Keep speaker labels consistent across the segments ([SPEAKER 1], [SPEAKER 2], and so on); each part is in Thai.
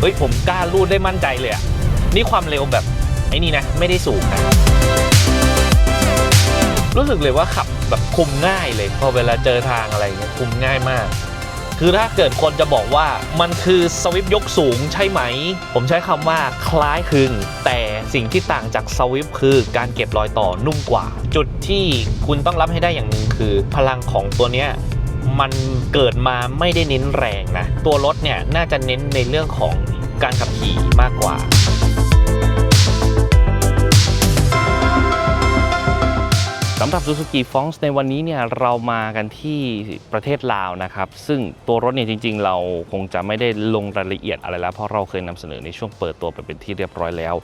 [SPEAKER 1] เฮ้ยผมกล้ารูดได้มั่นใจเลยอะนี่ความเร็วแบบไอ้นี่นะ ไม่ได้สูงนะรู้สึกเลยว่าขับแบบคุมง่ายเลย พอเวลาเจอทางอะไรเงี้ยคุมง่ายมาก คือถ้าเกิดคนจะบอกว่ามันคือสวิฟยกสูงใช่ไหม ผมใช้คำว่าคล้ายคลึง แต่สิ่งที่ต่างจากสวิฟคือการเก็บรอยต่อนุ่มกว่า จุดที่คุณต้องรับให้ได้อย่างหนึ่งคือ พลังของตัวเนี้ย มันเกิดมาไม่ได้เน้นแรงนะ ตัวรถเนี่ยน่าจะเน้นในเรื่องของการขับขี่มากกว่าสำหรับ Suzuki f o n c e ในวันนี้เนี่ยเรามากันที่ประเทศลาวนะครับ ซึ่งตัวรถเนี่ยจริงๆ เราคงจะไม่ได้ลงรายละเอียดอะไรแล้ว เพราะเราเคยนำเสนอในช่วงเปิดตัวไปเป็นที่เรียบร้อยแล้ว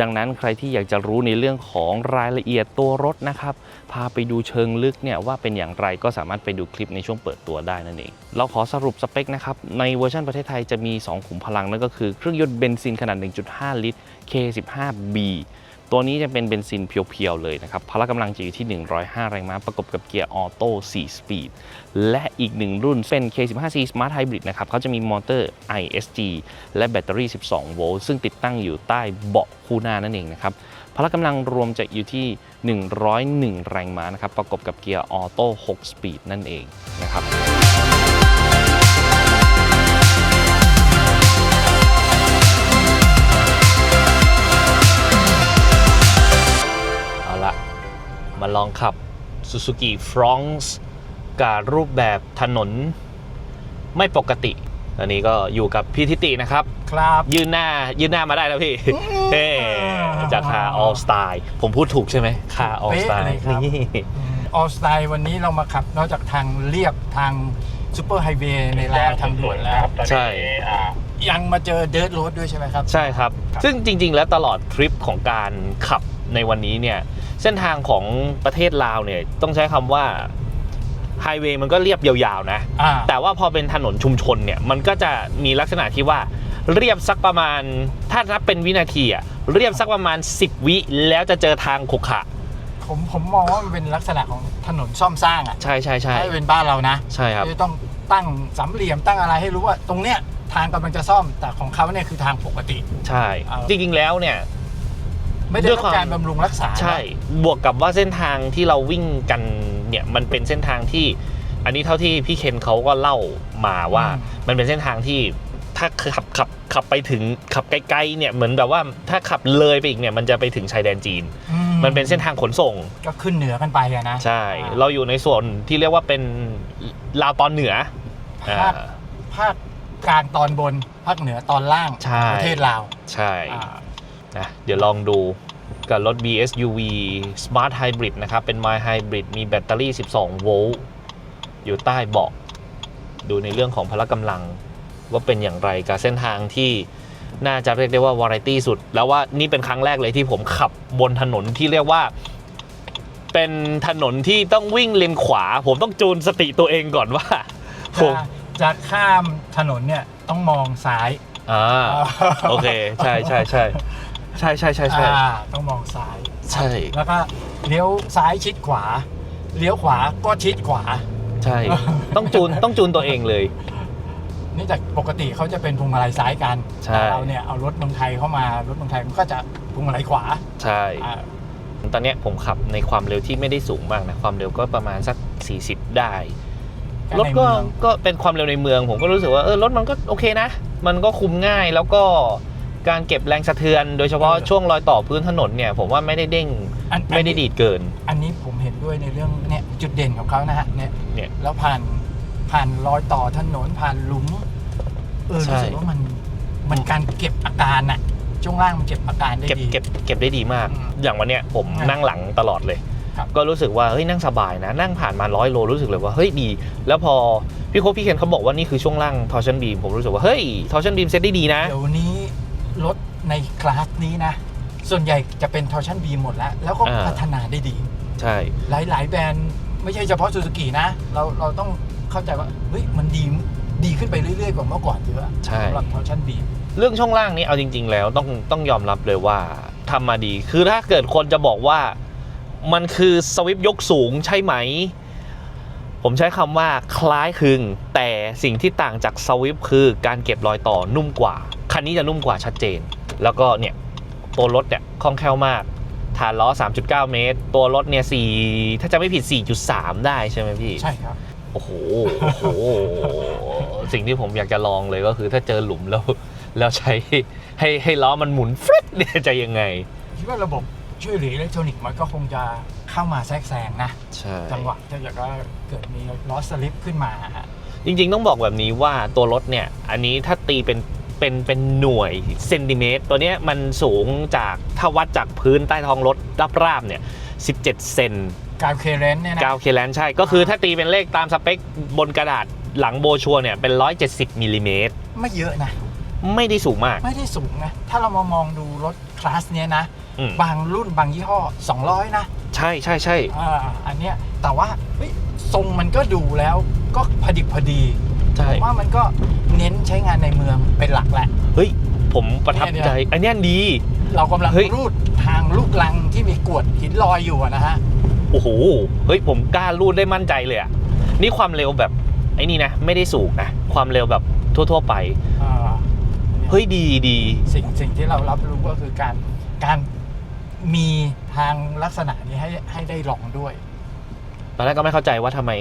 [SPEAKER 1] ดังนั้นใครที่อยากจะรู้ในเรื่องของรายละเอียดตัวรถนะครับ พาไปดูเชิงลึกเนี่ยว่าเป็นอย่างไรก็สามารถไปดูคลิปในช่วงเปิดตัวได้นั่นเอง เราขอสรุปสเปคนะครับ ในเวอร์ชันประเทศไทยจะมี 2 ขุมพลังนั่นก็คือเครื่องยนต์เบนซินขนาด 1.5 ลิตร K15B ตัวนี้จะเป็นเบนซินเพียวๆเลยนะครับพละกำลังจะอยู่ที่ 105 แรงม้าประกบกับเกียร์ออโต้ 4 สปีด และอีกหนึ่งรุ่นเป็น K15C Smart Hybrid นะครับเขาจะมีมอเตอร์ ISG และแบตเตอรี่ 12 โวลต์ซึ่งติดตั้งอยู่ใต้เบาะคู่หน้านั่นเองนะครับพละกำลังรวมจะอยู่ที่ 101 แรงม้านะครับประกบกับเกียร์ออโต้ 6 สปีดนั่นเองนะครับ มาลองขับ Suzuki f r o n x กับรูปแบบถนนไม่ปกติอันนี้ก็อยู่กับพี่ทิตินะครับ
[SPEAKER 2] ครับ
[SPEAKER 1] ยืนหน้ายืนหน้ามาได้แล้วพี่เฮ้จากคา All Style ผมพูดถูกใช่ไหมคา All
[SPEAKER 2] เป๊ะ
[SPEAKER 1] Style
[SPEAKER 2] เลยครับ
[SPEAKER 1] นี่
[SPEAKER 2] ออสไตล์วันนี้เรามาขับนอกจากทางเรียบทางซูเปอร์ไฮเวย์ในรางทางด่วนแล้ว
[SPEAKER 1] ใช่
[SPEAKER 2] ยังมาเจอเดิร์ r โรดด้วยใช่ไหมครับ
[SPEAKER 1] ใช่ครับ
[SPEAKER 2] ครับ
[SPEAKER 1] ซึ่งจริง ๆ แล้วตลอดทริปของการขับ ในวันนี้เนี่ยเส้นทางของประเทศลาวเนี่ยต้องใช้คำว่าไฮเวย์มันก็เรียบยาวๆนะ
[SPEAKER 2] อ่า
[SPEAKER 1] แต่ว่าพอเป็นถนนชุมชนเนี่ยมันก็จะมีลักษณะที่ว่าเรียบสักประมาณ ถ้านับเป็นวินาทีอะเรียบสักประมาณ 10 วิแล้วจะเจอทางขรุขระ
[SPEAKER 2] ผมผมมองว่ามันเป็นลักษณะของถนนซ่อมสร้างอะ
[SPEAKER 1] ใช่ใช่ใช่
[SPEAKER 2] ถ้าเป็นบ้านเรานะ
[SPEAKER 1] ใช่ครับ
[SPEAKER 2] จะต้องตั้งสามเหลี่ยมตั้งอะไรให้รู้ว่า ตรงเนี้ยทางกำลังจะซ่อมแต่ของเขาเนี่ยคือทางปกติ
[SPEAKER 1] ใช่
[SPEAKER 2] เอา
[SPEAKER 1] จริงๆ แล้วเนี่ย
[SPEAKER 2] ไม่ได้
[SPEAKER 1] ด้วย
[SPEAKER 2] รับ
[SPEAKER 1] ความ
[SPEAKER 2] การบำรุงรักษา
[SPEAKER 1] ใช่ บวกกับว่าเส้นทางที่เราวิ่งกันเนี่ยมันเป็นเส้นทางที่ อันนี้เท่าที่พี่เคนเขาก็เล่ามาว่า มันเป็นเส้นทางที่ถ้าขับขับขับไปถึงขับไกลๆเนี่ยเหมือนแบบว่าถ้าขับเลยไปอีกเนี่ยมันจะไปถึงชายแดนจีน
[SPEAKER 2] อื
[SPEAKER 1] มันเป็นเส้นทางขนส่ง
[SPEAKER 2] ก็ขึ้นเหนือกันไปอะนะ
[SPEAKER 1] ใช่
[SPEAKER 2] อ่า
[SPEAKER 1] เราอยู่ในส่วนที่เรียกว่าเป็นลาวตอนเหนือ
[SPEAKER 2] ภาค
[SPEAKER 1] อ่า
[SPEAKER 2] ภาคกลางตอนบนภาคเหนือตอนล่าง
[SPEAKER 1] ใช่
[SPEAKER 2] ประเทศลาว
[SPEAKER 1] ใช่
[SPEAKER 2] อ่า
[SPEAKER 1] นะเดี๋ยวลองดูกับรถ BSUV Smart Hybrid นะครับ เป็น My Hybrid มีแบตเตอรี่ 12 โวลต์ อยู่ใต้เบาะ ดูในเรื่องของพละกำลัง ว่าเป็นอย่างไรกับเส้นทางที่น่าจะเรียกได้ว่าวาไรตี้สุด แล้วว่านี่เป็นครั้งแรกเลยที่ผมขับบนถนนที่เรียกว่า เป็นถนนที่ต้องวิ่งเลนขวา ผมต้องจูนสติตัวเองก่อนว่าผ
[SPEAKER 2] จะ
[SPEAKER 1] ม
[SPEAKER 2] จะข้ามถนนเนี่ยต้องมองซ้าย
[SPEAKER 1] อ่าโอเค ใช่ใช่ใช่ ใช่ใช่ใช่ใช่
[SPEAKER 2] อ่าต้องมองซ้าย
[SPEAKER 1] ใช่
[SPEAKER 2] แล้วก็เลี้ยวซ้ายชิดขวา เลี้ยวขวาก็ชิดขวา
[SPEAKER 1] ใช่ ต้องจูนต้องจูนตัวเองเลย
[SPEAKER 2] นี่จากปกติเขาจะเป็นพวงมาลัยซ้ายกัน
[SPEAKER 1] ใช่
[SPEAKER 2] แต่เราเนี่ยเอารถเมืองไทยเข้ามารถเมืองไทยมันก็จะพวงมาลัยขวา
[SPEAKER 1] ใช่
[SPEAKER 2] อ่า
[SPEAKER 1] ตอนเนี้ยผมขับในความเร็วที่ไม่ได้สูงมากนะ ความเร็วก็ประมาณสัก 40 ได้ รถ
[SPEAKER 2] ใน
[SPEAKER 1] ก็
[SPEAKER 2] เมือง
[SPEAKER 1] ก็เป็นความเร็วในเมือง ผมก็รู้สึกว่าเออรถมันก็โอเคนะ มันก็คุมง่ายแล้วก็ การเก็บแรงสะเทือน โดยเฉพาะช่วงรอยต่อพื้นถนนเนี่ยผมว่าไม่ได้เด้ง
[SPEAKER 2] อัน
[SPEAKER 1] ไม่ได้ดีดเกิน
[SPEAKER 2] อันนี้ผมเห็นด้วยในเรื่องเนี่ยจุดเด่นของเขานะฮะเนี่ย
[SPEAKER 1] เนี่ย
[SPEAKER 2] แล้วผ่านผ่านรอยต่อถนนผ่านหลุมเออ
[SPEAKER 1] ใช่
[SPEAKER 2] รู้สึกว่ามันมันการเก็บอาการน่ะช่วงล่างมันเก็บอาการได้
[SPEAKER 1] เก็บ
[SPEAKER 2] ดี
[SPEAKER 1] เก็บเก็บได้ดีมาก
[SPEAKER 2] อืม
[SPEAKER 1] อย่างวันเนี้ยผม
[SPEAKER 2] ครับ
[SPEAKER 1] นั่งหลังตลอดเลย
[SPEAKER 2] ครับ
[SPEAKER 1] ก็รู้สึกว่าเฮ้ยนั่งสบายนะ นั่งผ่านมาร้อยโลรู้สึกเลยว่าเฮ้ยดี แล้วพอพี่โคชพี่เคนเขาบอกว่านี่คือช่วงล่างทอร์ชันบีมผมรู้สึกว่าเฮ้ยทอร์ชันบีมเซ็ตได้ดีนะ
[SPEAKER 2] เดี๋ยวนี้ รถในคลาสนี้นะ ส่วนใหญ่จะเป็นทอร์ชันบีหมดแล้ว แล้วก็
[SPEAKER 1] อ่า
[SPEAKER 2] พัฒนาได้ดี
[SPEAKER 1] ใช่
[SPEAKER 2] หลาย ๆ แบรนด์ไม่ใช่เฉพาะซูซูกินะ เราเราต้องเข้าใจว่าเฮ้ยมันดีดีขึ้นไปเรื่อย ๆ กว่าเมื่อก่อนเยอะ
[SPEAKER 1] ใช่
[SPEAKER 2] สำหรับทอร์ชันบี
[SPEAKER 1] เรื่องช่องล่างนี้เอาจริง ๆ แล้วต้องต้องยอมรับเลยว่าทำมาดี คือถ้าเกิดคนจะบอกว่า มันคือสวิปยกสูงใช่ไหม ผมใช้คำว่าคล้ายคลึง แต่สิ่งที่ต่างจากสวิฟคือการเก็บรอยต่อนุ่มกว่า คันนี้จะนุ่มกว่าชัดเจน แล้วก็เนี่ย ตัวรถเนี่ยคล่องแคล่วมาก ฐานล้อ 3.9 เมตร ตัวรถเนี่ย4ถ้าจะไม่ผิด 4.3 ได้ใช่ไหมพี่
[SPEAKER 2] ใช่ครับ
[SPEAKER 1] โอ้โหโอ้โห สิ่งที่ผมอยากจะลองเลยก็คือถ้าเจอหลุมแล้ว แล้วใช้ให้ให้ล้อมันหมุนฟริดเนี่ยจะยังไง
[SPEAKER 2] คิดว่าระบบช่วยเหลืออิเล็กทรอนิกส์มันก็คงจะ เข้ามาแทรกแซงนะ
[SPEAKER 1] ใช่
[SPEAKER 2] จังหวะถ้าเกิดว่าเกิดมีล้อสลิปขึ้นมาฮะ
[SPEAKER 1] จริงๆ ต้องบอกแบบนี้ว่าตัวรถเนี่ย อันนี้ถ้าตีเป็นเป็นเป็นหน่วยเซนติเมตร ตัวเนี้ยมันสูงจากถ้าวัดจากพื้นใต้ท้องรถราบๆเนี่ย 17 เซน
[SPEAKER 2] กาวเคเรนเนี่ยนะ
[SPEAKER 1] 9เคแลนใช่ ก็คือถ้าตีเป็นเลขตามสเปคบนกระดาษหลังโบชัวร์เนี่ยเป็น 170มิลลิเมตร
[SPEAKER 2] ไม่เยอะนะ
[SPEAKER 1] ไม่ได้สูงมาก
[SPEAKER 2] ไม่ได้สูงนะ ถ้าเรามามองดูรถคลาสเนี้ยนะ
[SPEAKER 1] อืม
[SPEAKER 2] บางรุ่นบางยี่ห้อ 200 นะ
[SPEAKER 1] ใช่ใช่ใช่
[SPEAKER 2] อ่าอันเนี้ยแต่ว่าเฮ้ยทรงมันก็ดูแล้วก็พอดิบพอดี
[SPEAKER 1] ใช่
[SPEAKER 2] ผมว่ามันก็เน้นใช้งานในเมืองเป็นหลักแหละ
[SPEAKER 1] เฮ้ย ผมประทับใจ อันเนี้ยดี
[SPEAKER 2] เรากำลัง
[SPEAKER 1] เฮ้ย
[SPEAKER 2] รูดทางลูกลังที่มีกรวดหินลอยอยู่อะนะฮะ
[SPEAKER 1] โอ้โห เฮ้ย ผมกล้ารูดได้มั่นใจเลยอะนี่ความเร็วแบบ ไอ้นี่นะ ไม่ได้สูงนะ ความเร็วแบบทั่ว ๆ ไป
[SPEAKER 2] อ่า
[SPEAKER 1] เฮ้ยดีดี
[SPEAKER 2] สิ่งสิ่งที่เรารับรู้ก็คือการการมีทางลักษณะนี้ให้ให้ได้ลองด้วย
[SPEAKER 1] ตอนแรกก็ไม่เข้าใจว่าทำไม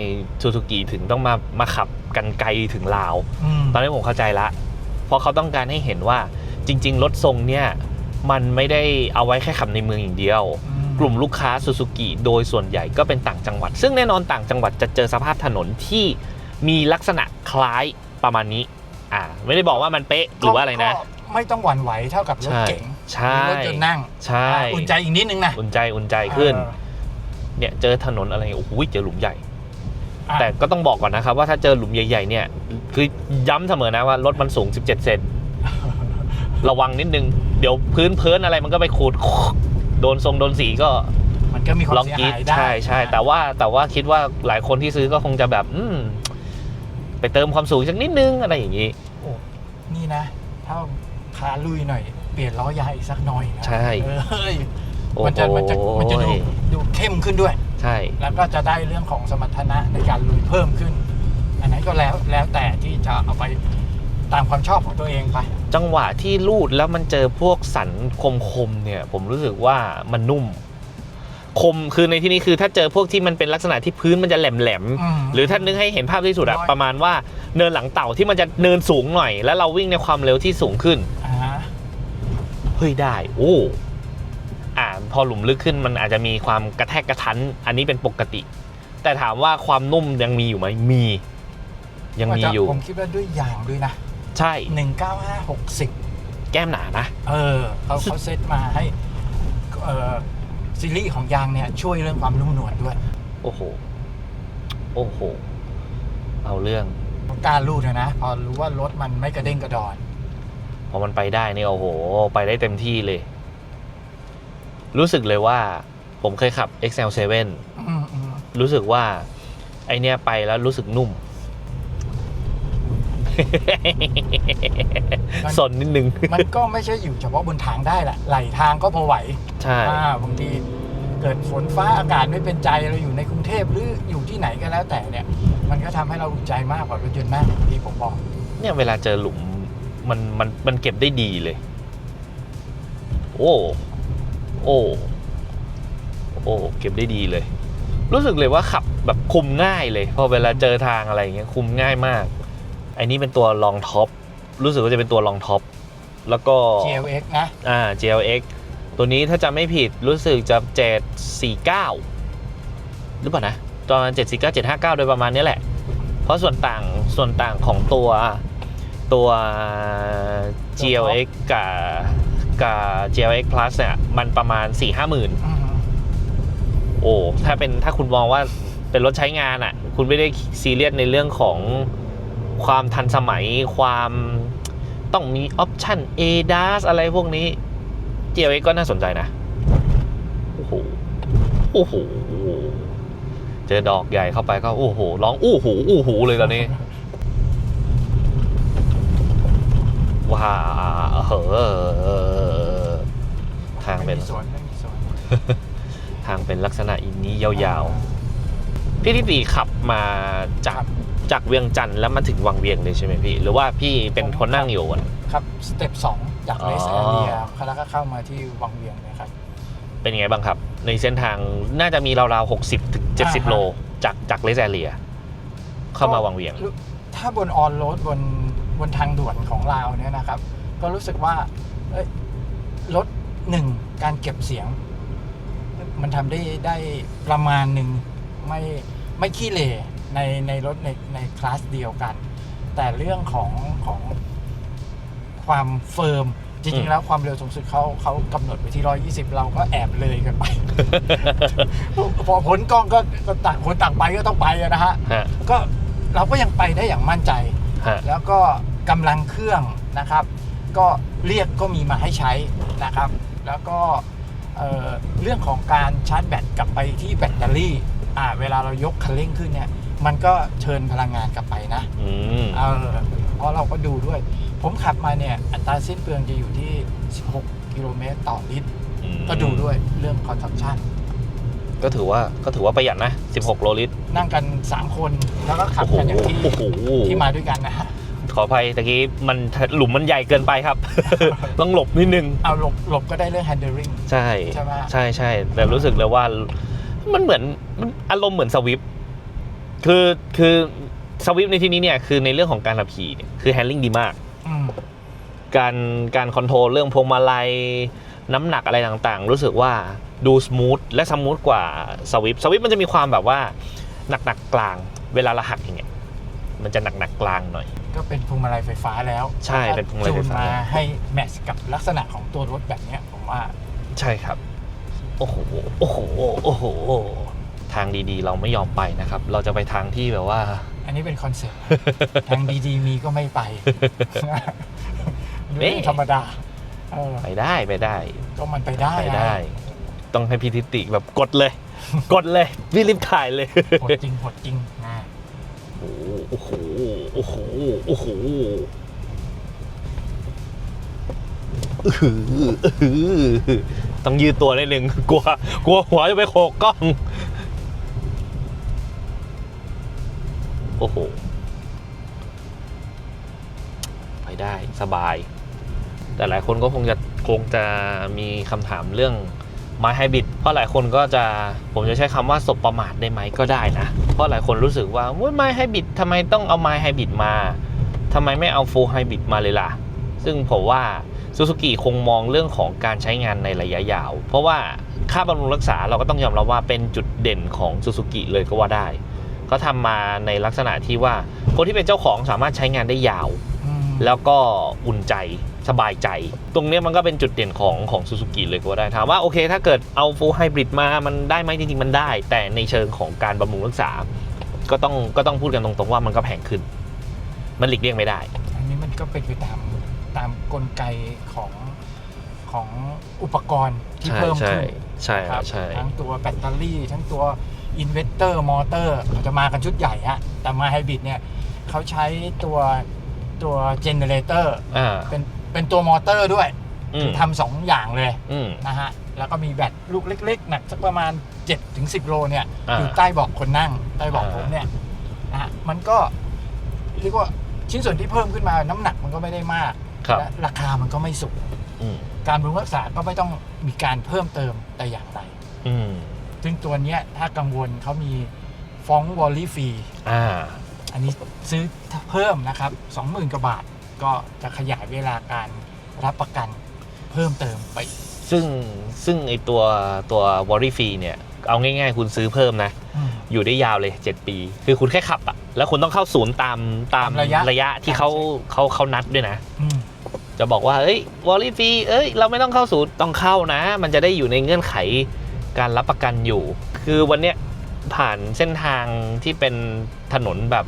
[SPEAKER 1] ซูซูกิถึงต้องมามาขับกันไกลถึงลาว
[SPEAKER 2] อืม
[SPEAKER 1] ตอนนี้ผมเข้าใจละ เพราะเขาต้องการให้เห็นว่าจริง ๆ รถทรงเนี่ย มันไม่ได้เอาไว้แค่ขับในเมืองอย่างเดียว
[SPEAKER 2] อืม
[SPEAKER 1] กลุ่มลูกค้าซูซูกิโดยส่วนใหญ่ก็เป็นต่างจังหวัด ซึ่งแน่นอนต่างจังหวัดจะเจอสภาพถนนที่มีลักษณะคล้ายประมาณนี้ อ่าไม่ได้บอกว่ามันเป๊ะหรือว่าอะไรนะ
[SPEAKER 2] ก็ไม่ต้องหวั่นไหวเท่ากับรถเก๋ง
[SPEAKER 1] ใช่
[SPEAKER 2] หรือรถยนต์นั่ง
[SPEAKER 1] ใช่
[SPEAKER 2] อ่าอุ่นใจอีกนิดนึงนะ
[SPEAKER 1] อุ่นใจอุ่นใจขึ้น
[SPEAKER 2] เออ
[SPEAKER 1] เนี่ยเจอถนนอะไรโอ้โหเจอหลุมใหญ่
[SPEAKER 2] อะ
[SPEAKER 1] แต่ก็ต้องบอกก่อนนะครับ ว่าถ้าเจอหลุมใหญ่ๆเนี่ย คือย้ำเสมอนะว่ารถมันสูง 17 เซนระวังนิดนึง เดี๋ยวพื้นเพิ้นอะไรมันก็ไปขูดโดนทรงโดนสีก็
[SPEAKER 2] มันก็มีความ
[SPEAKER 1] ลอง
[SPEAKER 2] เสีย
[SPEAKER 1] กรีด
[SPEAKER 2] หายได้
[SPEAKER 1] ใช่ใช่แต่ว่าแต่ว่าคิดว่าหลายคนที่ซื้อก็คงจะแบบ อืม ไปเติมความสูงสักนิดนึงอะไรอย่างนี้
[SPEAKER 2] โอ้นี่นะ ถ้าพาลุยหน่อย เปลี่ยนล้อยางอีกสักหน่อยนะ
[SPEAKER 1] ใช่
[SPEAKER 2] เอ้ย
[SPEAKER 1] โอ้
[SPEAKER 2] มันจะมันจะมันจะดู
[SPEAKER 1] โห
[SPEAKER 2] ดูเข้มขึ้นด้วย
[SPEAKER 1] ใช่
[SPEAKER 2] แล้วก็จะได้เรื่องของสมรรถนะในการลุยเพิ่มขึ้น อันนั้นก็แล้วแล้วแต่ที่จะเอาไปตามความชอบของตัวเองไป
[SPEAKER 1] จังหวะที่ลูดแล้วมันเจอพวกสันคมๆเนี่ย ผมรู้สึกว่ามันนุ่ม คมคือในที่นี้คือถ้าเจอพวกที่มันเป็นลักษณะที่พื้นมันจะแหลมๆ
[SPEAKER 2] อืม
[SPEAKER 1] หรือถ้านึกให้เห็นภาพที่สุดอะ
[SPEAKER 2] ร้อย
[SPEAKER 1] ประมาณว่าเนินหลังเต่าที่มันจะเนินสูงหน่อย แล้วเราวิ่งในความเร็วที่สูงขึ้น
[SPEAKER 2] อ่า
[SPEAKER 1] เฮ้ยได้ โอ้อ่าพอหลุมลึกขึ้นมันอาจจะมีความกระแทกกระทันอันนี้เป็นปกติ แต่ถามว่าความนุ่มยังมีอยู่ไหมมี ยังมีอยู่
[SPEAKER 2] ผมคิดว่าด้วยยางด้วยนะ
[SPEAKER 1] ใช่
[SPEAKER 2] 19560
[SPEAKER 1] แก้มหนานะ
[SPEAKER 2] เออเขาเขาเซตมาให้ เออ ซีรีส์ของยางเนี่ยช่วยเรื่องความนุ่มนวลด้วย
[SPEAKER 1] โอ้โห โอ้โห เอาเรื่อง
[SPEAKER 2] กล้ารรูดนะพอรู้ว่ารถมันไม่กระเด้งกระดอน
[SPEAKER 1] พอมันไปได้เนี่ยโอ้โห ไปได้เต็มที่เลย รู้สึกเลยว่าผมเคยขับ XL7
[SPEAKER 2] อืมอืม
[SPEAKER 1] รู้สึกว่า ไอเนี้ยไปแล้วรู้สึกนุ่ม สนนิดนึง
[SPEAKER 2] มันก็ไม่ใช่อยู่เฉพาะบนทางได้แหละไหลทางก็พอไหว
[SPEAKER 1] ใช่
[SPEAKER 2] อ่าบางทีเกิดฝนฟ้าอากาศไม่เป็นใจเราอยู่ในกรุงเทพหรืออยู่ที่ไหนก็แล้วแต่เนี่ย มันก็ทำให้เราอุ่นใจมากกว่ารถยนต์นั่งอย่างที่ผมบอก
[SPEAKER 1] เนี่ยเวลาเจอหลุมมันมันมันเก็บได้ดีเลย โอ้โอ้โอ้เก็บได้ดีเลย รู้สึกเลยว่าขับแบบคุมง่ายเลย พอเวลาเจอทางอะไรอย่างเงี้ยคุมง่ายมากไอ้นี่เป็นตัวรองท็อปรู้สึกว่าจะเป็นตัวรองท็อปแล้วก็
[SPEAKER 2] GLX นะ
[SPEAKER 1] อ่า GLX ตัวนี้ถ้าจำไม่ผิดรู้สึกจะ 749 หรือเปล่านะตอน749 759 โดยประมาณนี้แหละ เพราะส่วนต่างส่วนต่างของตัวตัว GLX กับกับ GLX Plus เนี่ย มันประมาณ 4 5หมื่น
[SPEAKER 2] อืม
[SPEAKER 1] โอ้ถ้าเป็นถ้าคุณมองว่าเป็นรถใช้งานอะ่ะ คุณไม่ได้ซีเรียสในเรื่องของ ความทันสมัยความต้องมีออปชั่น ADAS อะไรพวกนี้ GLX ก็น่าสนใจนะ โอ้โห โอ้โห เจอดอกใหญ่เข้าไปก็ โอ้โห ร้อง โอู้หูอู้หูเลยตอนนี้ ว้าเหอทางเป็นทางเป็นลักษณะอีนี้ยาวๆ พี่ทิติขับมาจาก จากเวียงจันทร์แล้วมาถึงวังเวียงเลยใช่ไหมพี่ หรือว่าพี่เป็นคนนั่งอยู่อะ
[SPEAKER 2] ครับสเต็ปสองจาก
[SPEAKER 1] อ๋อ
[SPEAKER 2] เลสแอเรียแล้วก็เข้ามาที่วังเวียงนะครับ
[SPEAKER 1] เป็นยังไงบ้างครับ ในเส้นทางน่าจะมีราวๆ60ถึง
[SPEAKER 2] อ่า
[SPEAKER 1] 70
[SPEAKER 2] ฮะ
[SPEAKER 1] โลจากจากเลสแอเรีย เข้ามาวังเวียง
[SPEAKER 2] ถ้าบนออนโรดบนบนทางด่วนของลาวเนี่ยนะครับ ก็รู้สึกว่าเอ้ยรถหนึ่งการเก็บเสียง มันทำได้ได้ประมาณหนึ่งไม่ไม่ขี้เหร่ ในในรถในในคลาสเดียวกัน แต่เรื่องของของความเฟิร์มจ
[SPEAKER 1] อื
[SPEAKER 2] ริง
[SPEAKER 1] ม
[SPEAKER 2] ๆแล้วความเร็วสูงสุดเขาเขากำหนดไว้ที่ 120 เราก็แอบเลยกันไป พอผลกล้องก็ก็ต่างคนต่างไปก็ต้องไปอะนะฮะ
[SPEAKER 1] ฮะ
[SPEAKER 2] ก็เราก็ยังไปได้อย่างมั่นใจ
[SPEAKER 1] ฮะ
[SPEAKER 2] แล้วก็กำลังเครื่องนะครับ ก็เรียกก็มีมาให้ใช้นะครับ แล้วก็เอ่อเรื่องของการชาร์จแบตกลับไปที่แบตเตอรี่อ่าเวลาเรายกคันเร่งขึ้นเนี่ย มันก็เชิญพลังงานกลับไปนะ
[SPEAKER 1] อืม
[SPEAKER 2] เออเพราะเราก็ดูด้วย ผมขับมาเนี่ยอัตราสิ้นเปลืองจะอยู่ที่ 16 กิโลเมตรต่อลิตร ก็ดูด้วยเรื่องคอนซัมชัน
[SPEAKER 1] ก็ถือว่าก็ถือว่าประหยัดนะ 16 โลลิตร
[SPEAKER 2] นั่งกัน 3 คนแล้วก็ขับ
[SPEAKER 1] โอ้โห
[SPEAKER 2] กันอย่างที่
[SPEAKER 1] โอ้โห
[SPEAKER 2] ที่มาด้วยกันนะฮะ
[SPEAKER 1] ขออภัยตะกี้มันหลุมมันใหญ่เกินไปครับ ต้องหลบนิดนึง
[SPEAKER 2] เอาหลบหลบก็ได้เรื่อง handling
[SPEAKER 1] ใช่
[SPEAKER 2] ใช่ไหม
[SPEAKER 1] ใช่ใช่แต่รู้สึกเลยว่า มันเหมือนมันอารมณ์เหมือนสวิฟ คือคือสวิฟในที่นี้เนี่ยคือในเรื่องของการขับขี่เนี่ยคือแฮนดิ้งดีมาก
[SPEAKER 2] อืม
[SPEAKER 1] การการคอนโทรลเรื่องพวงมาลัย น้ำหนักอะไรต่างๆ รู้สึกว่าดูสมูทและสมูทกว่าสวิฟสวิฟมันจะมีความแบบว่าหนักหนักๆกลาง เวลาเราหักอย่างเงี้ยมันจะหนักหนักๆกลางหน่อย
[SPEAKER 2] ก็เป็นพวงมาลัยไฟฟ้าแล้ว
[SPEAKER 1] ใช่เป็นพวงมาลัยไฟฟ้า
[SPEAKER 2] จูนมาให้แมทช์กับลักษณะของตัวรถแบบเนี้ยผมว่า
[SPEAKER 1] ใช่ครับ โอ้โห โอ้โห โอ้โห ทางดีๆ เราไม่ยอมไปนะครับ เราจะไปทางที่แบบว่า
[SPEAKER 2] อันนี้เป็นคอนเซ็ปต์ทางดีๆมีก็ไม่ไป
[SPEAKER 1] เอ๊ะ
[SPEAKER 2] เรื่องธรรมดาเออ
[SPEAKER 1] ไปได้ไปได้
[SPEAKER 2] ก็มันไปได้
[SPEAKER 1] ไป
[SPEAKER 2] นะ
[SPEAKER 1] ได้ ต้องให้พิธิติแบบกดเลย กดเลยพี่รีบถ่ายเลย
[SPEAKER 2] หดจริงหดจริงนะ
[SPEAKER 1] โอ้โหโอ้โหโอ้โหอื้อหืออื้อหือต้องยืดตัวนิดนึงกลัวกลัวหัวจะไปโขกกล้อง โอ้โห ไปได้สบาย แต่หลายคนก็คงจะคงจะมีคำถามเรื่องไม้ไฮบริดเพราะหลายคนก็จะผมจะใช้คำว่าสบประมาทได้ไหมก็ได้นะ เพราะหลายคนรู้สึกว่าว่าไม้ไฮบริดทำไมต้องเอาไม้ไฮบริดมาทำไมไม่เอาฟูลไฮบริดมาเลยล่ะ ซึ่งผมว่าซูซูกิคงมองเรื่องของการใช้งานในระยะยาว เพราะว่าค่าบำรุงรักษาเราก็ต้องยอมรับว่าเป็นจุดเด่นของซูซูกิเลยก็ว่าได้ เขาทำมาในลักษณะที่ว่าคนที่เป็นเจ้าของสามารถใช้งานได้ยาว
[SPEAKER 2] อืม
[SPEAKER 1] แล้วก็อุ่นใจสบายใจ ตรงเนี้ยมันก็เป็นจุดเด่นของของซูซูกิเลยก็ว่าได้ถามว่าโอเค ถ้าเกิดเอาฟูลไฮบริดมามันได้ไหมจริงๆ มันได้ แต่ในเชิงของการบำรุงรักษา ก็ต้องก็ต้องพูดกันตรงๆว่ามันก็แพงขึ้น มันหลีกเลี่ยงไม่ได้
[SPEAKER 2] อันนี้มันก็เป็นไปตามตามกลไกของของอุปกรณ์ที่
[SPEAKER 1] ใช่
[SPEAKER 2] เพิ่ม
[SPEAKER 1] ใช่
[SPEAKER 2] ขึ้น
[SPEAKER 1] ใช่
[SPEAKER 2] ครับ
[SPEAKER 1] ใช่
[SPEAKER 2] ทั้งตัวแบตเตอรี่ทั้งตัวอินเวสเตอร์มอเตอร์จะมากันชุดใหญ่ฮะ แต่มาไฮบริดเนี่ยเขาใช้ตัวตัวเจเนเรเตอร์
[SPEAKER 1] อ่า
[SPEAKER 2] เป็นเป็นตัวมอเตอร์ด้วย
[SPEAKER 1] อืม
[SPEAKER 2] ทำสองอย่างเลย
[SPEAKER 1] อืม
[SPEAKER 2] นะฮะ แล้วก็มีแบตลูกเล็กๆ หนักสักประมาณ 7-10 โลเนี่ย
[SPEAKER 1] อ่า
[SPEAKER 2] อยู่ใต้เบาะคนนั่ง ใต้เบาะ
[SPEAKER 1] อ่า
[SPEAKER 2] ผมเนี่ยนะฮะมันก็เรียกว่าชิ้นส่วนที่เพิ่มขึ้นมาน้ำหนักมันก็ไม่ได้มาก
[SPEAKER 1] ครับ
[SPEAKER 2] และราคามันก็ไม่สูง
[SPEAKER 1] อืม
[SPEAKER 2] การบำรุงรักษาก็ไม่ต้องมีการเพิ่มเติมแต่อย่างใด
[SPEAKER 1] อืม
[SPEAKER 2] ซึ่งตัวเนี้ยถ้ากังวลเขามีฟ้องวอลลี่ฟรี
[SPEAKER 1] อ่า
[SPEAKER 2] อันนี้ซื้อเพิ่มนะครับ 20,000กว่าบาทก็จะขยายเวลาการรับประกันเพิ่มเติมไปอีก
[SPEAKER 1] ซึ่งซึ่งไอตัวตัววอรี่ฟรีเนี่ย เอาง่ายๆ คุณซื้อเพิ่มนะ
[SPEAKER 2] อืม
[SPEAKER 1] อยู่ได้ยาวเลย 7 ปี คือคุณแค่ขับอะแล้วคุณต้องเข้าศูนย์ตามตาม
[SPEAKER 2] ระยะ
[SPEAKER 1] ระยะ ที่เขาเขาเขานัดด้วยนะ
[SPEAKER 2] อืม
[SPEAKER 1] จะบอกว่าเอ้ยวอลลี่ฟรีเอ้ยเราไม่ต้องเข้าศูนย์ต้องเข้านะ มันจะได้อยู่ในเงื่อนไขการรับประกันอยู่ คือวันเนี้ยผ่านเส้นทางที่เป็นถนนแบบ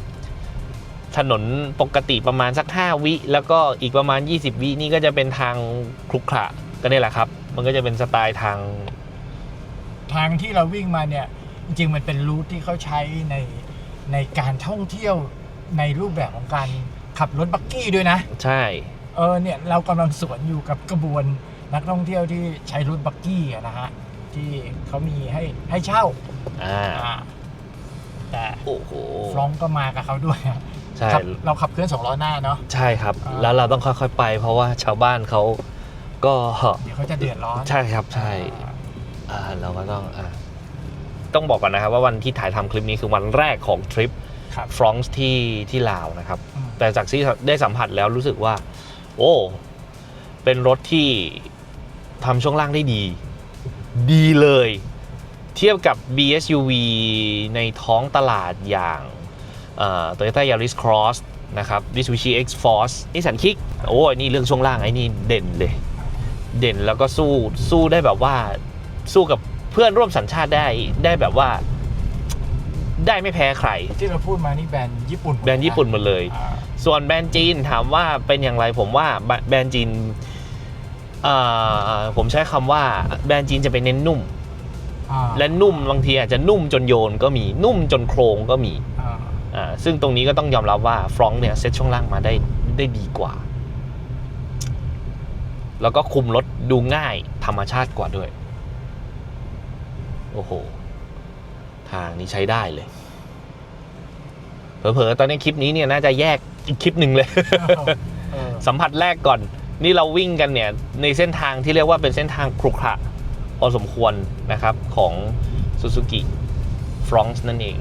[SPEAKER 1] ถนนปกติประมาณสัก 5 วิ แล้วก็อีกประมาณ 20 วินี่ก็จะเป็นทางคลุกขระก็นี่แหละครับ มันก็จะเป็นสไตล์ทาง
[SPEAKER 2] ทางที่เราวิ่งมาเนี่ย จริงๆมันเป็นรูทที่เขาใช้ในในการท่องเที่ยวในรูปแบบของการขับรถบักกี้ด้วยนะ
[SPEAKER 1] ใช่
[SPEAKER 2] เออเนี่ยเรากำลังสวนอยู่กับกระบวนนักท่องเที่ยวที่ใช้รถบักกี้อะนะฮะ ที่เขามีให้ให้เช่า
[SPEAKER 1] อ่า
[SPEAKER 2] อ่าแต่
[SPEAKER 1] โอ้โห
[SPEAKER 2] ฟรองก์ก็มากับเขาด้วย
[SPEAKER 1] ใช่
[SPEAKER 2] ครับเราขับเคลื่อนสองล้อหน้าเนาะ
[SPEAKER 1] ใช่ครับ
[SPEAKER 2] อ่า
[SPEAKER 1] แล้วเราต้องค่อยๆไป เพราะว่าชาวบ้านเขาก็
[SPEAKER 2] เดี๋ยวเขาจะเดือดร้อน
[SPEAKER 1] ใช่ครับใช่อ่าเราก็ต้องอ่าต้องบอกก่อนนะครับว่าวันที่ถ่ายทำคลิปนี้คือวันแรกของทริป
[SPEAKER 2] ครับ
[SPEAKER 1] ฟรองซ์ที่ที่ลาวนะครับ
[SPEAKER 2] อืม
[SPEAKER 1] แต่จากที่ได้สัมผัสแล้วรู้สึกว่า โอ้ เป็นรถที่ทำช่วงล่างได้ดี ดีเลย เทียบกับ BSUV ในท้องตลาดอย่างเอ่อ Toyota Yaris Cross นะครับ Mitsubishi X-Force นิสสันคิกโอ้ยนี่เรื่องช่วงล่างไอ้นี่เด่นเลย เด่นแล้วก็สู้สู้ได้แบบว่าสู้กับเพื่อนร่วมสัญชาติได้ได้แบบว่า ได้ไม่แพ้ใคร
[SPEAKER 2] ที่เราพูดมานี่แบรนด์ญี่ปุ่นหมด
[SPEAKER 1] แบรนด์ญี่ปุ่นหมดเลย
[SPEAKER 2] อ่า
[SPEAKER 1] ส่วนแบรนด์จีนถามว่าเป็นอย่างไรผมว่าแบแบรนด์จีนเอ่อผมใช้คำว่าแบรนด์จีนจะไปเน้นนุ่ม
[SPEAKER 2] อ่า
[SPEAKER 1] และนุ่มบางทีอาจจะนุ่มจนโยนก็มีนุ่มจนโครงก็มี
[SPEAKER 2] อ่า
[SPEAKER 1] อ่าซึ่งตรงนี้ก็ต้องยอมรับว่าฟรองก์เนี่ยเซ็ตช่วงล่างมาได้ได้ดีกว่า แล้วก็คุมรถดูง่ายธรรมชาติกว่าด้วย โอ้โห ทางนี้ใช้ได้เลย เผลอๆตอนนี้คลิปนี้เนี่ยน่าจะแยกอีกคลิปหนึ่งเลย
[SPEAKER 2] เออ
[SPEAKER 1] สัมผัสแรกก่อน นี่เราวิ่งกันเนี่ยในเส้นทางที่เรียกว่าเป็นเส้นทางครุขระพอสมควรนะครับของ Suzuki f r o n x นั่นเอง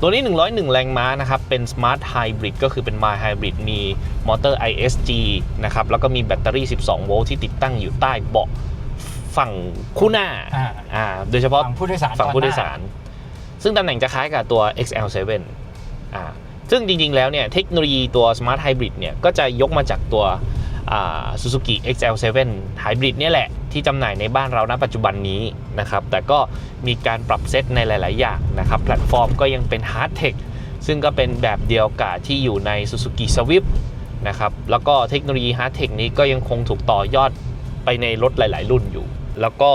[SPEAKER 1] ตัวนี้ 101 แรงม้านะครับ เป็น Smart Hybrid ก็คือเป็น My Hybrid มีมอเตอร์ ISG นะครับ แล้วก็มีแบตเตอรี่ 12 โวลต์ที่ติดตั้งอยู่ใต้เบาะฝั่งคู่หน้า
[SPEAKER 2] อ่า
[SPEAKER 1] อ่าโดยเฉพาะ
[SPEAKER 2] ฝั่งผู้โดยสาร
[SPEAKER 1] ฝั่งผู้โดย
[SPEAKER 2] ตอนหน้
[SPEAKER 1] สาร ซึ่งตำแหน่งจะคล้ายกับตัว XL7 อ่าซึ่งจริงๆ แล้วเนี่ยเทคโนโลยีตัว Smart Hybrid เนี่ยก็จะยกมาจากตัวอ่า Suzuki XL7 Hybrid เนี่ยแหละ ที่จำหน่ายในบ้านเราณปัจจุบันนี้นะครับ แต่ก็มีการปรับเซตในหลาย ๆ อย่างนะครับ แพลตฟอร์มก็ยังเป็น Hard Tech ซึ่งก็เป็นแบบเดียวกับที่อยู่ใน Suzuki Swift นะครับ แล้วก็เทคโนโลยี Hard Tech นี้ก็ยังคงถูกต่อยอดไปในรถหลาย ๆ รุ่นอยู่ แล้วก็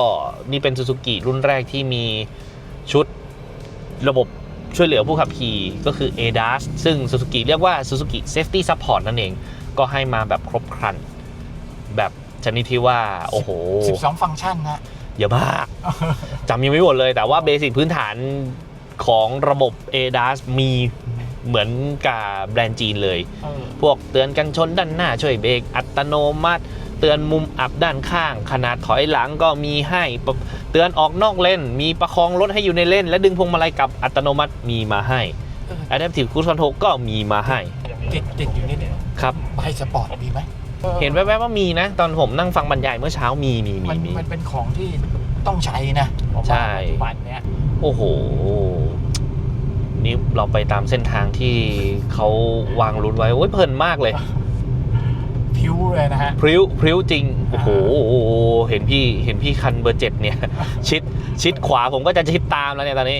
[SPEAKER 1] นี่เป็น Suzuki รุ่นแรกที่มีชุดระบบ ช่วยเหลือผู้ขับขี่ก็คือ ADAS ซึ่ง Suzuki เรียกว่า Suzuki Safety Support นั่นเอง ก็ให้มาแบบครบครัน แบบชนิดที่ว่า โอ้โห
[SPEAKER 2] 12 ฟังก์ชันนะ
[SPEAKER 1] เยอะมากจำยังไม่หมดเลย แต่ว่าเบสิกพื้นฐานของระบบ ADAS มีเหมือนกับแบรนด์จีนเลย
[SPEAKER 2] เออ
[SPEAKER 1] พวกเตือนกันชนด้านหน้าช่วยเบรกอัตโนมัติ เตือนมุมอับด้านข้าง ขนาดถอยหลังก็มีให้ปะเตือนออกนอกเลนมีประคองรถให้อยู่ในเลนและดึงพวงมาลัยกลับอัตโนมัติมีมาให้
[SPEAKER 2] เออ
[SPEAKER 1] Adaptive Cruise Control ก็มีมาให้
[SPEAKER 2] ติดติดอยู่นิดเดียว
[SPEAKER 1] ครับ
[SPEAKER 2] ใบสปอร์ตมีไหมออ
[SPEAKER 1] เห็นแวบๆว่ามีนะ ตอนผมนั่งฟังบรรยายเมื่อเช้ามีมีมี
[SPEAKER 2] มัน
[SPEAKER 1] มี
[SPEAKER 2] มันเป็นของที่ต้องใช้นะผมว่า
[SPEAKER 1] ใช่
[SPEAKER 2] ปัจจุบันเนี้ย
[SPEAKER 1] โอ้โหนี่เราไปตามเส้นทางที่เขาวางรุนไว้โอ้ยเพลินมากเลย
[SPEAKER 2] พิ้วเลยนะฮะ
[SPEAKER 1] พริ้วพริ้วจริง โอ้โห เห็นพี่เห็นพี่คันเบอร์เจ็ดเนี่ย ชิดชิดขวาผมก็จะชิดตามแล้วเนี่ยตอนนี้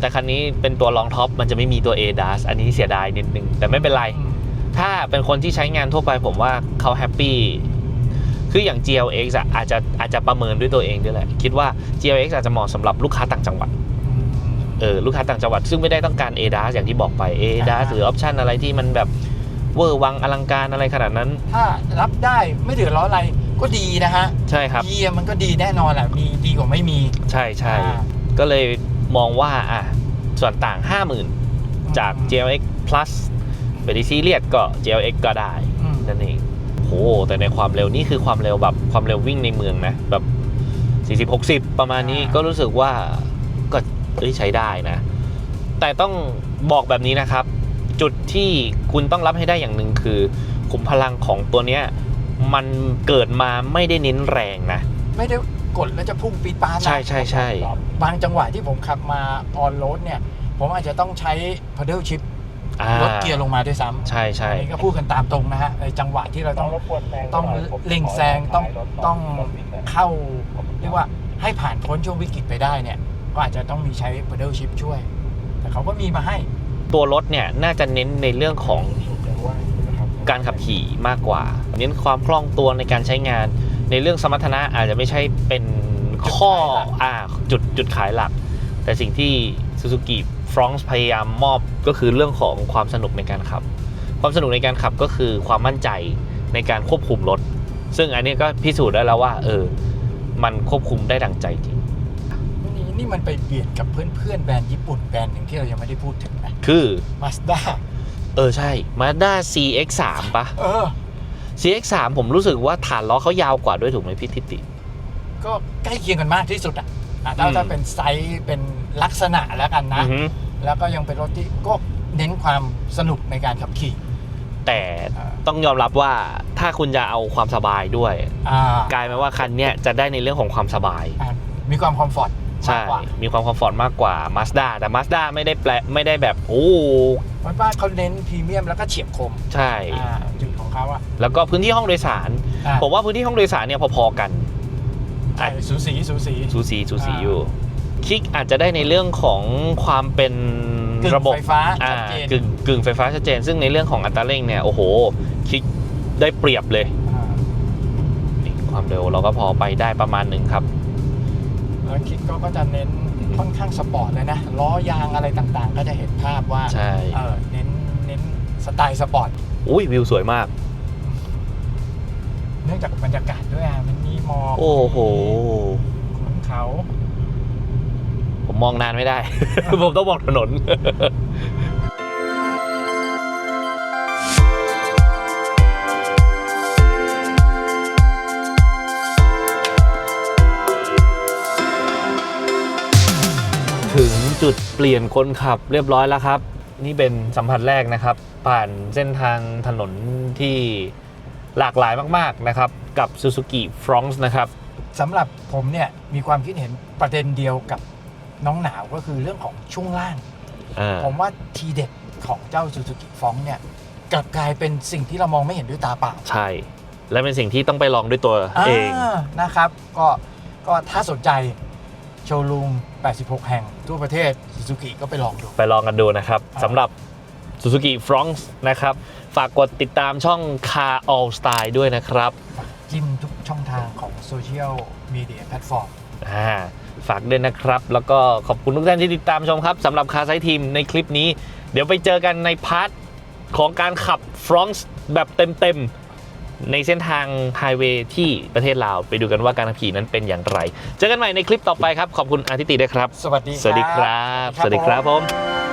[SPEAKER 1] แต่คันนี้เป็นตัวรองท็อปมันจะไม่มีตัว a d a s อันนี้เสียดายนิดนึง แต่ไม่เป็นไร ถ้าเป็นคนที่ใช้งานทั่วไปผมว่าเขาแฮปปี้คืออย่าง GLX อะอาจจะอาจจะประเมินด้วยตัวเองด้วยแหละ คิดว่า GLX อาจจะเหมาะสำหรับลูกค้าต่างจังหวัดเออลูกค้าต่างจังหวัดซึ่งไม่ได้ต้องการ ADAS อย่างที่บอกไป ADAS หรือออปชันอะไรที่มันแบบ เวอร์วังอลังการอะไรขนาดนั้น
[SPEAKER 2] ถ้ารับได้ไม่เดือดร้อนอะไรก็ดีนะฮะ
[SPEAKER 1] ใช่ครับ
[SPEAKER 2] ดีอะมันก็ดีแน่นอนแหละมีดีกว่าไม่มี
[SPEAKER 1] ใช่ใช่
[SPEAKER 2] อ่า
[SPEAKER 1] ก็เลยมองว่าอะส่วนต่าง 50,000 จาก GLX Plus ไปดีซีเรียสก็ GLX ก็ได้
[SPEAKER 2] อืม
[SPEAKER 1] นั่นเองโหแต่ในความเร็วนี่คือความเร็วแบบความเร็ววิ่งในเมืองนะแบบ 40-60 ประมาณนี้ก็รู้สึกว่าก็เอ้ยใช้ได้นะ แต่ต้องบอกแบบนี้นะครับ จุดที่คุณต้องรับให้ได้อย่างหนึ่งคือขุมพลังของตัวเนี้ยมันเกิดมาไม่ได้เน้นแรงนะ
[SPEAKER 2] ไม่ได้กดแล้วจะพุ่งปีดปานนะ
[SPEAKER 1] ใช่ใช่ใช่
[SPEAKER 2] บางจังหวะที่ผมขับมาออนโรดเนี่ย ผมอาจจะต้องใช้ pedal shift
[SPEAKER 1] อ่า
[SPEAKER 2] ลดเกียร์ลงมาด้วยซ้ำ
[SPEAKER 1] ใช่ใช่
[SPEAKER 2] อันนี้ก็พูดกันตามตรงนะฮะในจังหวะที่เราต้องต้องเร่งแซงต้องต้องเข้าเรียกว่าให้ผ่านพ้นช่วงวิกฤตไปได้เนี่ย ก็อาจจะต้องมีใช้ pedal shift ช่วย แต่เขาก็มีมาให้
[SPEAKER 1] ตัวรถเนี่ยน่าจะเน้นในเรื่องของการขับขี่มากกว่า เน้นความคล่องตัวในการใช้งาน ในเรื่องสมรรถนะอาจจะไม่ใช่เป็นข้อ
[SPEAKER 2] จุดขายหลัก
[SPEAKER 1] อ่าจุดจุดขายหลัก แต่สิ่งที่ Suzuki f r o n x พยายามมอบก็คือเรื่องของความสนุกในการขับ ความสนุกในการขับก็คือความมั่นใจในการควบคุมรถ ซึ่งอันนี้ก็พิสูจน์ได้แล้วว่าเออมันควบคุมได้ดังใจจริง
[SPEAKER 2] นนี้นี่มันไปเบียดกับเพื่อนๆแบรนด์ญี่ปุ่นแบรนด์หนึ่งที่เรายังไม่ได้พูดถึงนะ
[SPEAKER 1] คือ
[SPEAKER 2] มาสด้า
[SPEAKER 1] เออใช่ Mazda CX3 ปะ
[SPEAKER 2] เออ
[SPEAKER 1] CX3 ผมรู้สึกว่าฐานล้อเขายาวกว่าด้วยถูกไหมพี่ทิติ
[SPEAKER 2] ก็ใกล้เคียงกันมากที่สุดอะอะถ้า
[SPEAKER 1] อืม
[SPEAKER 2] ถ้าเป็นไซส์เป็นลักษณะแล้วกันนะ
[SPEAKER 1] อือฮึ
[SPEAKER 2] แล้วก็ยังเป็นรถที่ก็เน้นความสนุกในการขับขี่
[SPEAKER 1] แต่
[SPEAKER 2] อ่า
[SPEAKER 1] ต้องยอมรับว่าถ้าคุณจะเอาความสบายด้วย
[SPEAKER 2] อ่าก
[SPEAKER 1] ลายเป็นว่าคันเนี้ยจะได้ในเรื่องของความสบาย
[SPEAKER 2] อะมีความคอมฟอร์ต
[SPEAKER 1] ใช่
[SPEAKER 2] มากกว่า
[SPEAKER 1] มีความคอมฟอร์ตมากกว่า Mazda แต่ Mazda ไม่ได้แปลไม่ได้แบบโอ้
[SPEAKER 2] เพราะว่าเขาเน้นพรีเมียมแล้วก็เฉียบคม
[SPEAKER 1] ใช่
[SPEAKER 2] อ่าจุดของเขาอะ
[SPEAKER 1] แล้วก็พื้นที่ห้องโดยสาร
[SPEAKER 2] อะ
[SPEAKER 1] ผมว่าพื้นที่ห้องโดยสารเนี่ยพอๆกัน
[SPEAKER 2] ใช่สูสีสูสี
[SPEAKER 1] สูสีสูสี
[SPEAKER 2] อ่า
[SPEAKER 1] อยู่คิกอาจจะได้ในเรื่องของความเป็น
[SPEAKER 2] กึ่ง
[SPEAKER 1] ระบบ
[SPEAKER 2] ไฟฟ้า
[SPEAKER 1] อ่า
[SPEAKER 2] ชัดเจน
[SPEAKER 1] กึ่งกึ่งไฟฟ้าชัดเจน ซึ่งในเรื่องของอัตราเร่งเนี่ยโอ้โห คิกได้เปรียบเลย
[SPEAKER 2] อ่า
[SPEAKER 1] นี่ความเร็วเราก็พอไปได้ประมาณหนึ่งครับ
[SPEAKER 2] แล้วคิดก็ก็จะเน้นค่อนข้างสปอร์ตเลยนะ ล้อยางอะไรต่างๆ ก็จะเห็นภาพว่า
[SPEAKER 1] ใช่
[SPEAKER 2] เออเน้นเน้นสไตล์สปอร์ต
[SPEAKER 1] อุ้ยวิวสวยมาก
[SPEAKER 2] เนื่องจากบรรยากาศด้วยอะ มันมีหมอก
[SPEAKER 1] โอ้โห
[SPEAKER 2] ขุนเขา
[SPEAKER 1] ผมมองนานไม่ได้ ผมต้องบอกถนน จุดเปลี่ยนคนขับเรียบร้อยแล้วครับ นี่เป็นสัมผัสแรกนะครับ ผ่านเส้นทางถนนที่หลากหลายมากๆนะครับ กับ Suzuki f r o n x นะครับ
[SPEAKER 2] สำหรับผมเนี่ยมีความคิดเห็นประเด็นเดียวกับน้องหนาวก็คือเรื่องของช่วงล่าง
[SPEAKER 1] อ่า
[SPEAKER 2] ผมว่าทีเด็ดของเจ้า Suzuki f o n เนี่ยกลับกลายเป็นสิ่งที่เรามองไม่เห็นด้วยตาเปล่า
[SPEAKER 1] ใช่ และเป็นสิ่งที่ต้องไปลองด้วยตัวเองา
[SPEAKER 2] นะครับ ก็ก็ถ้าสนใจ โชว์รูม 86 แห่ง ทั่วประเทศ Suzuki ก็ไปลองดู
[SPEAKER 1] ไปลองกันดูนะครับ
[SPEAKER 2] อ่า
[SPEAKER 1] สำหรับ Suzuki f r o n x นะครับ ฝากกดติดตามช่อง Car All Style ด้วยนะครับ
[SPEAKER 2] จิ้มทุกช่องทางของโซเชียลมีเดียแพลตฟอร์ม
[SPEAKER 1] อ่าฝากด้วยนะครับ แล้วก็ขอบคุณทุกท่านที่ติดตามชมครับสำหรับคาไซทีมในคลิปนี้ เดี๋ยวไปเจอกันในพาร์ทของการขับฟรองซ์แบบเต็มๆ ในเส้นทางไฮเวย์ที่ประเทศลาว ไปดูกันว่าการขับขี่นั้นเป็นอย่างไร เจอกันใหม่ในคลิปต่อไปครับ ขอบคุณอาทิตย์ด้วยครับ
[SPEAKER 2] สวัสดี
[SPEAKER 1] สวัสดีครับ สวัสดีครับผม